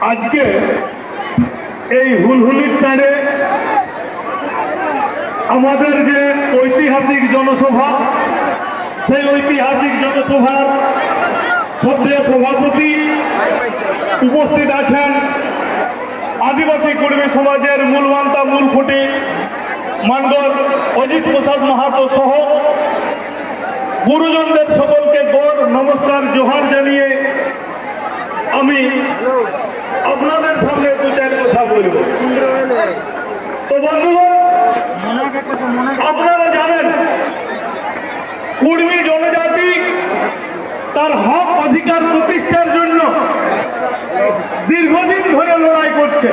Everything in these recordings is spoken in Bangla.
আজকে এই হুলহুলির টানে আমাদের যে ঐতিহাসিক জনসভা, সেই ঐতিহাসিক জনসভার সদ্য সভাপতি উপস্থিত আছেন আদিবাসী কর্মী সমাজের মূলবান্তা মূল ফুটি মানগর অজিত প্রসাদ মাহাতো সহ গুরুজনদের সকলকে গড় নমস্কার, জোহার জানিয়ে আমি আপনাদের সামনে দু চার কথা বলব। তো বন্ধুগণ, আপনারা জানেন, কুর্মী জনজাতি তার হক অধিকার প্রতিষ্ঠার জন্য দীর্ঘদিন ধরে লড়াই করছে।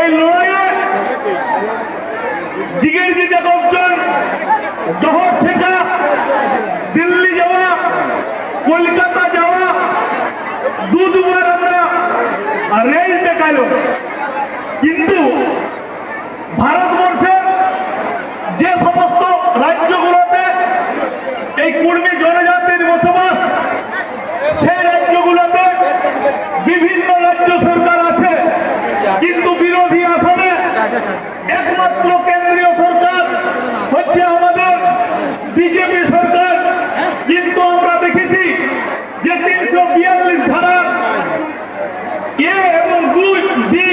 এই লড়াইয়ে জিতে করছেন জহর থেকে দিল্লি যাওয়া, কলকাতা যাওয়া, দু আমরা রেল দেখাইল কিন্তু ভারতবর্ষের যে সমস্ত রাজ্যগুলোতে এই কুর্মী জনজাতির বসবাস সেই রাজ্যগুলোতে বিভিন্ন রাজ্য সরকার আছে কিন্তু বিরোধী আসনে একমাত্র কেন্দ্রীয় সরকার হচ্ছে আমাদের বিজেপি সরকার কিন্তু আমরা দেখেছি যে তিনশো বিয়াল্লিশ ধারা এ এবং দুই বি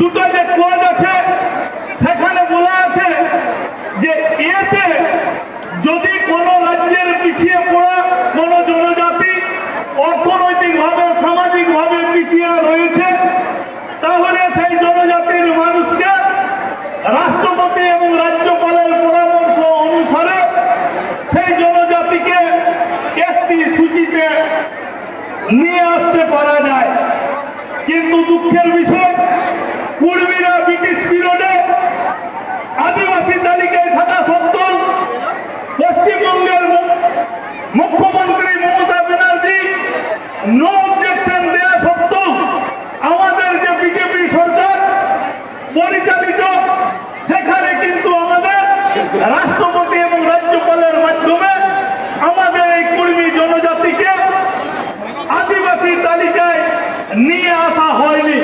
দুটো যে কোয়াজ আছে, সেখানে বলা আছে যে এতে যদি কোনো রাজ্যের পিছিয়ে পড়া কোনো জনজাতি অর্থনৈতিকভাবে, সামাজিকভাবে পিছিয়ে রয়েছে, তাহলে সেই জনজাতির মানুষকে রাষ্ট্রপতি এবং রাজ্যপালের পরামর্শ অনুসারে সেই জনজাতিকে একটি সূচিতে নিয়ে আসতে পারা যায়। কিন্তু দুঃখের বিষয় কুর্মীরা ব্রিটিশ পিরিয়ডে আদিবাসী তালিকায় থাকা সত্ত্বেও পশ্চিমবঙ্গের মুখ্যমন্ত্রী মমতা ব্যানার্জি নো অবজেকশন দেওয়া সত্ত্বেও আমাদের যে বিজেপি সরকার পরিচালিত, সেখানে কিন্তু আমাদের রাষ্ট্রপতি এবং রাজ্যপালের মাধ্যমে আমাদের এই কর্মী জনজাতিকে আদিবাসী তালিকায় নিয়ে আসা হয়নি।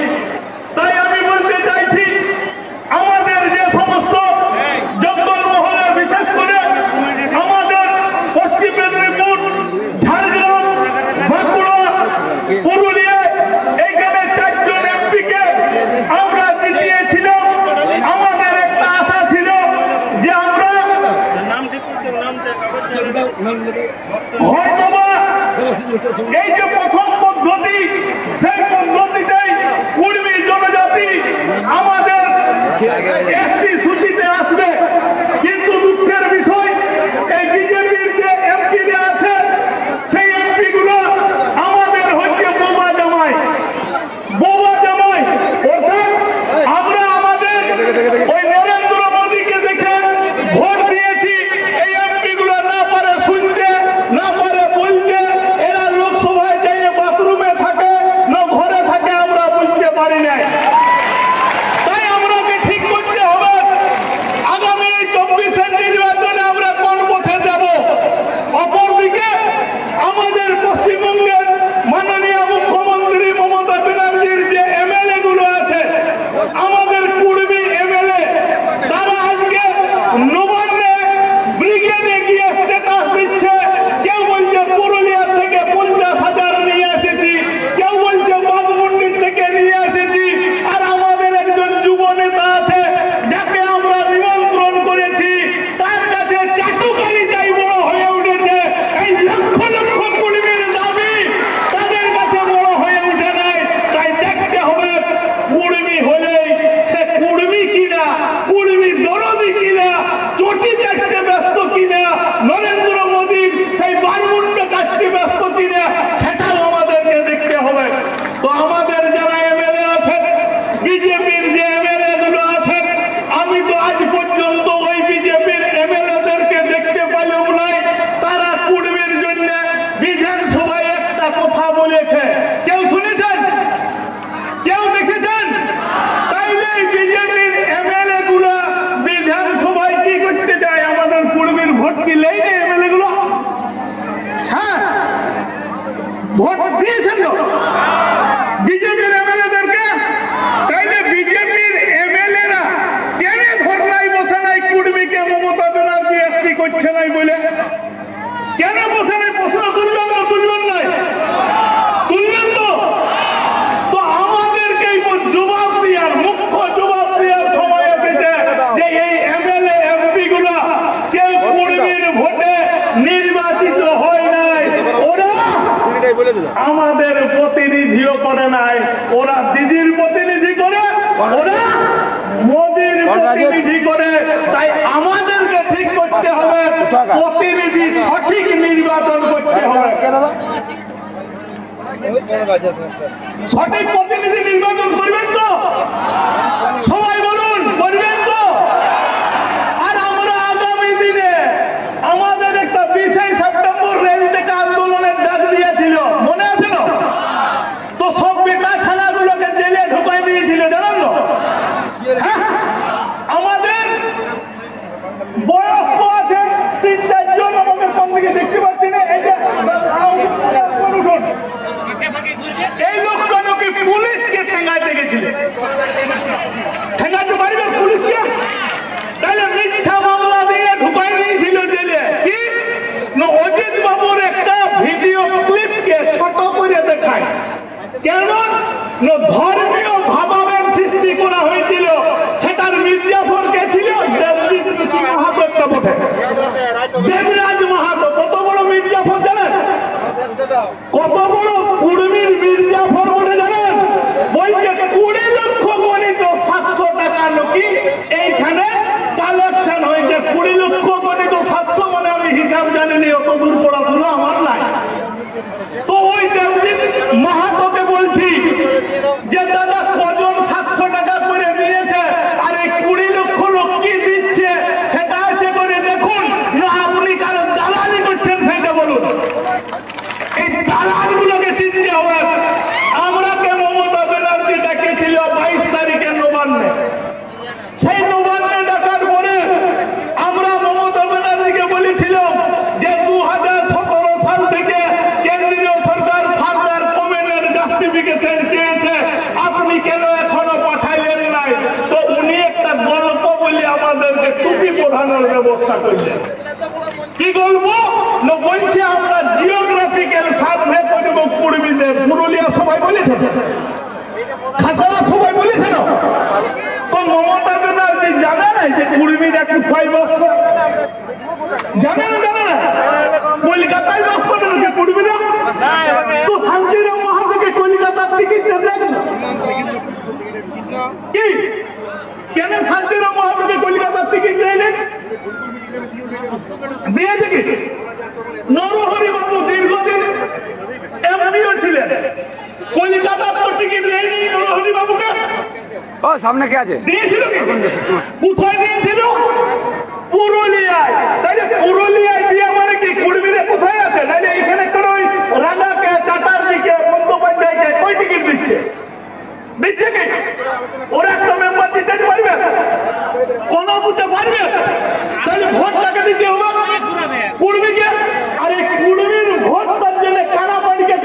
ওরা দিদির প্রতিনিধি করে ওরা মোদির প্রতিনিধি করে। তাই আমাদেরকে ঠিক করতে হবে প্রতিনিধি সঠিক নির্বাচন করতে হবে। সঠিক প্রতিনিধি নির্বাচন করবেন তো? সবাই বলুন করবেন তো? আর আমরা আগামী দিনে আমাদের একটা বিশে সেপ্টেম্বর রেল থেকে আন্দোলনের ডাক দিয়েছিল মনে আছে না তো সব বেটা ছানাগুলোকে জেলে ঢুকাই দিয়েছিল জানেন তো হ্যাঁ? আমাদের বয়স্ক আছে তিন চারজন আমাদের কোন দিকে দেখতে পাচ্ছি না এই যে উঠুন। এই লোকটা নাকি পুলিশকে ঠেঙ্গাইতে গেছিল ঠেঙ্গাইতে পারবে পুলিশকে তাহলে মিথ্যা মামলা দিয়ে ঢুকাই দিয়েছিল জেলে কি না অজিত বাবুর একটা ভিডিও ক্লিপকে ছোট করে দেখায় কেন ধর্মীয় ভাবাবের সৃষ্টি করা হয়েছিল। সেটার মির্জাফর কে ছিল মহাপত্র বটে দেবরাজ মাহাতো কত বড় মির্জাফর জানেন? কত বড় উর্মির মির্জাফর বলে জানেন বলছে কুড়ি লক্ষ গণিত সাতশো টাকা নাকি এইখানে কালেকশন হয়েছে কুড়ি লক্ষ গণিত সাতশো মানে আমি হিসাব জানিনি অত দূর পড়াশোনা আমার নাই তো ওই দেবজিৎ মাহাতোকে বলছি যে দাদা কজন সাতশো টাকা করে নিয়েছে আর এই কুড়ি লক্ষ লোক কি দিচ্ছে সেটা আছে করে দেখুন না আপনি কারও দালালি করছেন সেটা বলুন এই দালালগুলোকে চিনতে হবে আমরাকে মমতা ব্যানার্জি ডেকেছিল বাইশ তারিখে নবান্নে সেই নবান্নে ডাকার পরে আমরা মমতা ব্যানার্জিকে বলেছিলাম যে দু হাজার সতেরো সাল থেকে কেন্দ্রীয় সরকার ফার্দার কমেন্টের জাস্টিফিকেশন চেয়েছে আপনি কেন এখনও পাঠাইলেন নাই তো উনি একটা গল্প বলে আমাদেরকে টুপি পড়ানোর ব্যবস্থা কি বলব? না বলছে আমরা জিওগ্রাফিক্যাল সার্ভে করব কুড়মিতে পুরুলিয়া সবাই বলেছে খাতড়া সবাই বলেছে না তো মমতা ব্যানার্জি জানে না যে কুড়মিটা কোথায় বাস করে জানে না জানে না? কলকাতায় বাস করে না কুড়মিটা তো শান্তিরাম মাহাতোকে কলকাতার টিকিট কি? কেন শান্তিরাম মাহাতোকে কলকাতার টিকিট দেয়নি? নরহরি বাবু দীর্ঘদিন এমপিও ছিলেন। কলকাতার তো টিকিট দেয়নি নরহরি বাবুকে ও সামনে কে আছে? দিয়েছিল কোথায় দিয়েছিল? পুরুলিয়ায়। তাই পুরুলিয়ায় দিয়ে মানে কি? কুড়মিরে কোথায় আছে? তাইলে এখানে কোনো ওই রাজাকে চাটার্জিকে বন্দ্যোপাধ্যায়কে কই টিকিট দিচ্ছে? দিচ্ছে কি ওরা একটা মেম্বার দিতে পারবে? কোন বুঝতে পারবে? তাহলে ভোটটাকে দিতে হবে? কুড়মিকে আর এই ভোট তার জন্য কারা বাড়িকে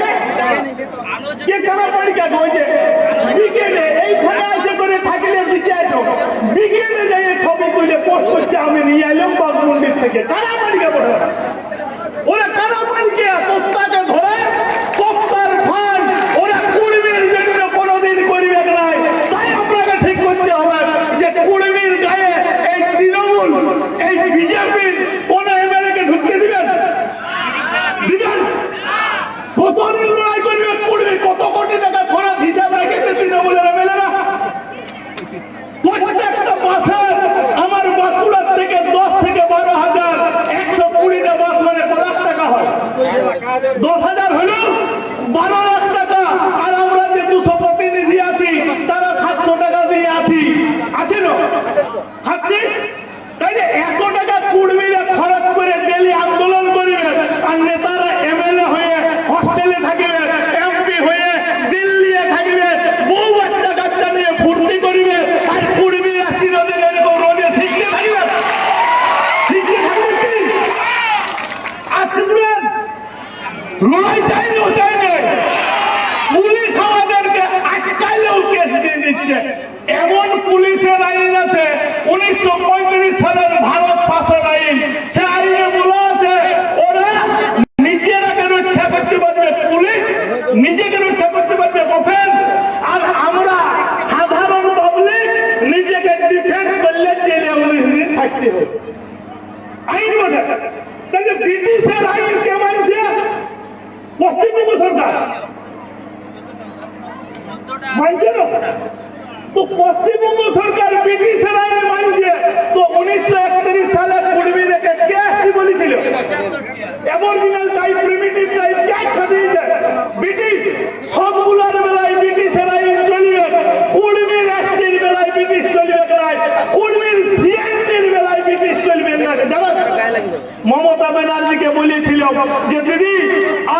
সরকার ব্রিটিশের আইন মানছে? তো বেলায় ব্রিটিশের আইন চলবে চলবে না মমতা ব্যানার্জিকে বলেছিল যে, দিদি,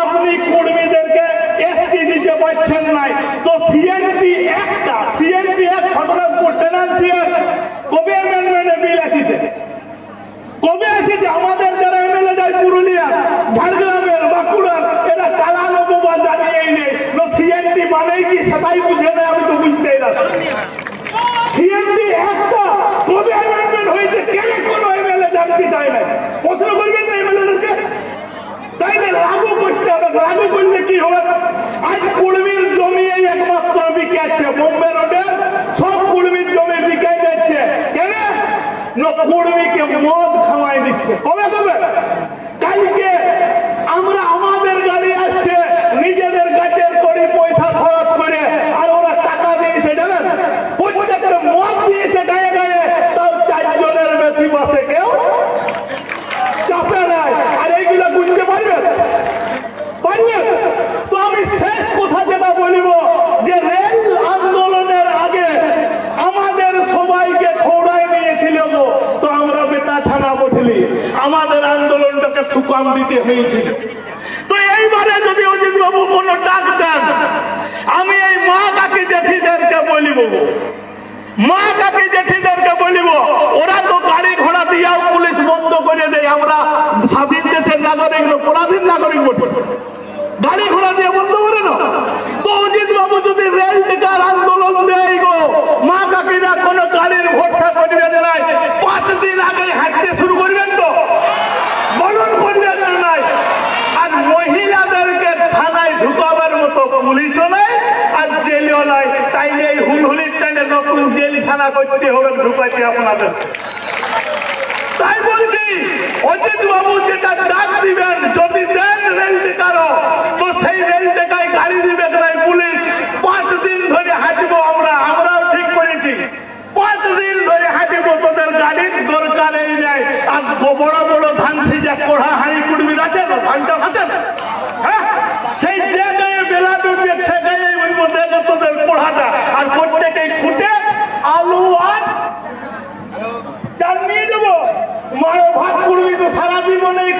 আপনি কর্মীদেরকে এসটি দিতে পারছেন নাই। তো সিএনপি একটা কবে অ্যামেন্ডমেন্টে বিল আসিছে? কবে আসিছে? আমাদের যারা এমএলএ যায়, পুরুলিয়া, ঝাড়গ্রামের, বাঁকুড়ার, এরা চালানো বোবা জানিয়েই নেই সিএনপি মানেই কি সেটাই বুঝে নেই আমি তো বুঝতেই না। সিএনপি একটা, কবে অ্যামেন্ডমেন্ট হয়েছে? কেন কোনো এমএলএ জানতে চায় না প্রশ্ন করবেন না এমএলএদেরকে? তাই না? লাগু করতে হবে লাগু করলে কি হবে আজ কুড়মির জমি এই একমাত্র বিকে আছে বোম্বে রোডে সব কুড়মির জমি বিকে যাচ্ছে কেন না কুড়মিকে মদ খাওয়াই দিচ্ছে কবে কবে কালকে আমরা আমাদের গাড়ি আসছে নিজেদের গাছের করে পয়সা খরচ করে আর ওরা টাকা দিয়েছে জানেন প্রত্যেকটা মদ দিয়েছে গায়ে গায়ে তাও চারজনের বেশি বসে কেউ চাপে নাই আর এইগুলো বুঝতে পারবেন পারবেন তো আমি শেষ কথা যেটা বলিব যে রেল আন্দোলনের আগে আমাদের সবাইকে খৌড়ায় নিয়েছিল গো, তো আমরা বেটা ছানা বঠলি আমাদের থুকাম দিতে হয়েছিল তো এইবারে যদি অজিত বাবু কোনো ডাক দেন, আমি এই মা কাকি জেঠিদেরকে বলিব। মা কাকি জেঠিদেরকে বলিব, ওরা তো গাড়ি ঘোড়া দিয়াও পুলিশ বন্ধ করে দেয়, আমরা স্বাধীন দেশের নাগরিক পরাধীন নাগরিক বটে। গাড়ি ঘোড়া দিয়ে বন্ধ করে না তো অজিত বাবু যদি রেল টিকার আন্দোলন দেয় গো, মা কাকিরা কোনো গাড়ির ভরসা করবেন নাই। পাঁচ দিন আগে হাঁটতে শুরু করবেন তো বলুন করবেন না নাই আর মহিলাদেরকে থানায় ঢুকাবার মতো পুলিশও নাই আর জেলও নাই। তাইলে এই হুলহুলির টাইমে নতুন জেলখানা করতে হবে, ঢুকাইতে আপনাদের। তাই বলছি, অজিত বাবু যেটা ডাক দিবেন, যদি দেন রেল টিকারও, তো সেই রেল টিকায় গাড়ি দিবে নাই পুলিশ। পাঁচ দিন ধরে হাঁটবো আমরা, আমরাও ঠিক করেছি। পাঁচ দিন ধরে হাঁটবো, তোদের গাড়ির দরকার এই নাই। আর বড় বড় ধান সিজা কোড়া হাঁড়ি কুড়মির আছে তো ধানটা আছে হ্যাঁ সেই জায়গায় বেলা ডুববে সে জায়গায় ওই মধ্যে তোদের পোড়াটা। আর প্রত্যেকে খুঁটে আলু আর চাল নিয়ে দেবো। মায়ের ভাত করবি তো সারা জীবনেই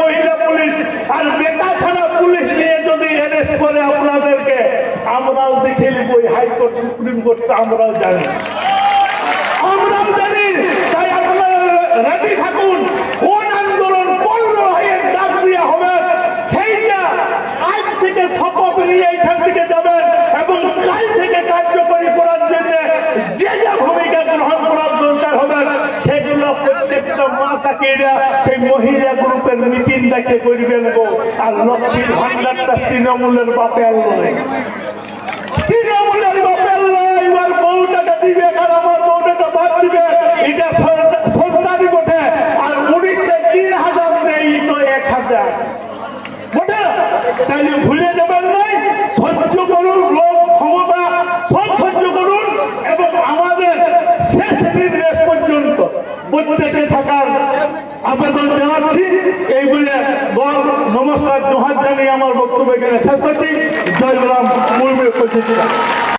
মহিলা পুলিশ। আর বেটা ছাড়া পুলিশ নিয়ে যদি অ্যারেস্ট করে আপনাদেরকে, আমরাও দেখে নিব ওই হাইকোর্ট, সুপ্রিম কোর্টটা আমরাও জানি। আমরাও জানি তাই আপনারা রেডি থাকুন। কোন আন্দোলন পূর্ণ হয়ে ডাক দেওয়া হবে, সেইটা আজ থেকে শপথ নিয়ে এখান যাবেন এবং কাল থেকে কার্যকরী করার জন্য যে ভূমিকা গ্রহণ করার দরকার হবে, সেগুলো প্রত্যেকটা মা তাকিরা সেই মহিলা গ্রুপের মিটিং দেখে করবেন গো। আর লক্ষ্মীর ভান্ডারটা তৃণমূলের বাপে আনলো তৃণমূলের বাপের লড়াই ওর বউটাকে দিবে আর আমার বউটাকে বাদ দিবে এটা সরকার- সরকারি বটে আর উড়িষ্যায় তিন হাজার নেই তো এক হাজার বটে তাহলে ভুলে যাবেন নাই সহ্য করুন লোক ক্ষমতা সব সহ্য করুন এবং আমাদের শেষ দিন শেষ পর্যন্ত প্রত্যেকে থাকার আবেদন জানাচ্ছি। এই বলে নমস্কার জোহার জানিয়ে আমার বক্তব্য এখানে শেষ করছি। জয় রাম মূল